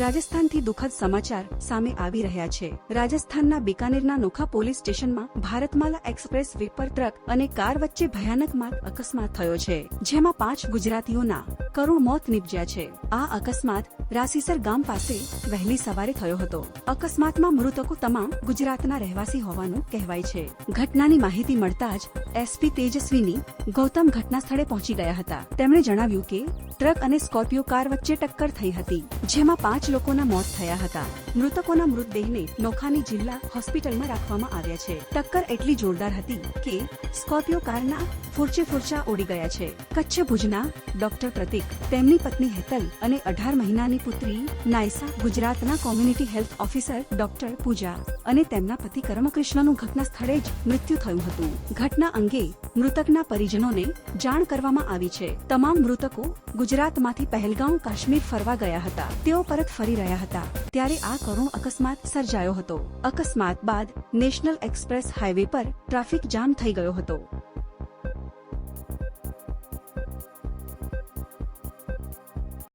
રાજસ્થાનથી દુઃખદ સમાચાર સામે આવી રહ્યા છે. રાજસ્થાનના બિકાનેરના નોખા પોલીસ સ્ટેશનમાં ભારતમાલા એક્સપ્રેસ વે ટ્રક અને કાર વચ્ચે ભયાનક માર્ગ અકસ્માત થયો છે, જેમાં પાંચ ગુજરાતીઓના કરુણ મોત નીપજ્યા છે. આ અકસ્માત રાસીસર ગામ પાસે વહેલી સવારે થયો હતો. અકસ્માતમાં મૃતકો તમામ ગુજરાતના રહેવાસી હોવાનું કહેવાય છે. ઘટનાની માહિતી મળતા જ એસપી તેજસ્વીની ગૌતમ ઘટના સ્થળે પહોંચી ગયા હતા. તેમણે જણાવ્યું કે ટ્રક અને સ્કોર્પિયો કાર વચ્ચે ટક્કર થઈ હતી, જેમાં પાંચ લોકોના મોત થયા હતા. મૃતકોના મૃતદેહને નોખાની જિલ્લા હોસ્પિટલમાં રાખવામાં આવ્યા છે. ટક્કર એટલી જોરદાર હતી કે સ્કોર્પિયો કારના ફૂરચે ફૂરચા ઉડી ગયા છે. કચ્છ ભુજના ડોક્ટર પ્રતિક, તેમની પત્ની હેતલ અને અઢાર મહિનાની પુત્રી નાયસા ગુજરાતના community health officer doctor Pooja અને તેમના પતિ કર્મકૃષ્ણનું ઘટના સ્થળે જ મૃત્યુ થયું હતું. ઘટના અંગે મૃતકના પરિજનોને જાણ કરવામાં આવી છે. તમામ મૃતકો ગુજરાતમાંથી પહેલગાંવ કાશ્મીર ફરવા ગયા હતા. તેઓ પરત ફરી રહ્યા હતા. ત્યારે આ કરુણ અકસ્માત સર્જાયો હતો. અકસ્માત બાદ નેશનલ એક્સપ્રેસ હાઈવે પર ટ્રાફિક જામ થઈ ગયો હતો.